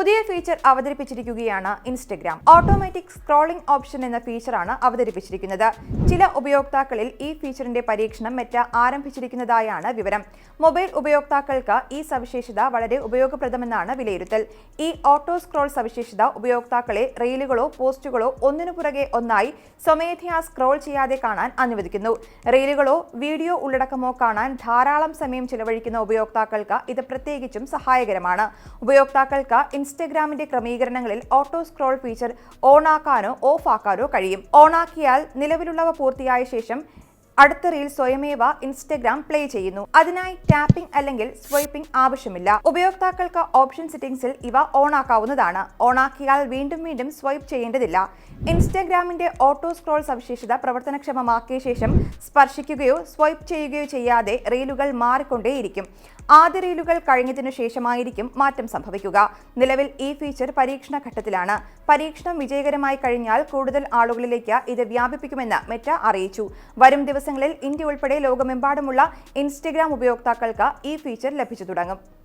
പുതിയ ഫീച്ചർ അവതരിപ്പിച്ചിരിക്കുകയാണ് Instagram automatic scrolling option എന്ന ഫീച്ചറാണ് അവതരിപ്പിച്ചിരിക്കുന്നത്. ചില ഉപയോക്താക്കളിൽ ഈ ഫീച്ചറിന്റെ പരീക്ഷണം മെറ്റ ആരംഭിച്ചിരിക്കുന്നതായാണ് വിവരം. മൊബൈൽ ഉപയോക്താക്കൾക്ക് ഈ സവിശേഷത വളരെ ഉപയോഗപ്രദമെന്നാണ് വിലയിരുത്തൽ. ഈ ഓട്ടോ സ്ക്രോൾ സവിശേഷത ഉപയോക്താക്കളെ റീലുകളോ പോസ്റ്റുകളോ ഒന്നിനു പുറകെ ഒന്നായി സ്വമേധയാ സ്ക്രോൾ ചെയ്യാതെ കാണാൻ അനുവദിക്കുന്നു. റീലുകളോ വീഡിയോ ഉള്ളടക്കമോ കാണാൻ ധാരാളം സമയം ചിലവഴിക്കുന്ന ഉപയോക്താക്കൾക്ക് ഇത് പ്രത്യേകിച്ചും സഹായകരമാണ്. ഉപയോക്താക്കൾക്ക് ഇൻസ്റ്റഗ്രാമിന്റെ ക്രമീകരണങ്ങളിൽ ഓട്ടോ സ്ക്രോൾ ഫീച്ചർ ഓണാക്കാനോ ഓഫ് ആക്കാനോ കഴിയും. ഓണാക്കിയാൽ നിലവിലുള്ളവ പൂർത്തിയായ ശേഷം അടുത്ത റീൽ സ്വയമേവ ഇൻസ്റ്റഗ്രാം പ്ലേ ചെയ്യുന്നു. അതിനായി ടാപ്പിംഗ് അല്ലെങ്കിൽ സ്വൈപ്പിംഗ് ആവശ്യമില്ല. ഉപയോക്താക്കൾക്ക് ഓപ്ഷൻ സെറ്റിംഗ്സിൽ ഇവ ഓണാക്കാവുന്നതാണ്. ഓണാക്കിയാൽ വീണ്ടും വീണ്ടും സ്വൈപ്പ് ചെയ്യേണ്ടതില്ല. ഇൻസ്റ്റഗ്രാമിന്റെ ഓട്ടോ സ്ക്രോൾ സവിശേഷത പ്രവർത്തനക്ഷമമാക്കിയ ശേഷം സ്പർശിക്കുകയോ സ്വൈപ്പ് ചെയ്യുകയോ ചെയ്യാതെ റീലുകൾ മാറിക്കൊണ്ടേയിരിക്കും. ആദ്യ കഴിഞ്ഞതിനു ശേഷമായിരിക്കും മാറ്റം സംഭവിക്കുക. നിലവിൽ ഈ ഫീച്ചർ പരീക്ഷണ ഘട്ടത്തിലാണ്. പരീക്ഷണം വിജയകരമായി കഴിഞ്ഞാൽ കൂടുതൽ ആളുകളിലേക്ക് ഇത് വ്യാപിപ്പിക്കുമെന്ന് മെറ്റ അറിയിച്ചു. വരും ദിവസങ്ങളിൽ ഇന്ത്യ ഉൾപ്പെടെ ലോകമെമ്പാടുമുള്ള ഇൻസ്റ്റഗ്രാം ഉപയോക്താക്കൾക്ക് ഈ ഫീച്ചർ ലഭിച്ചു തുടങ്ങും.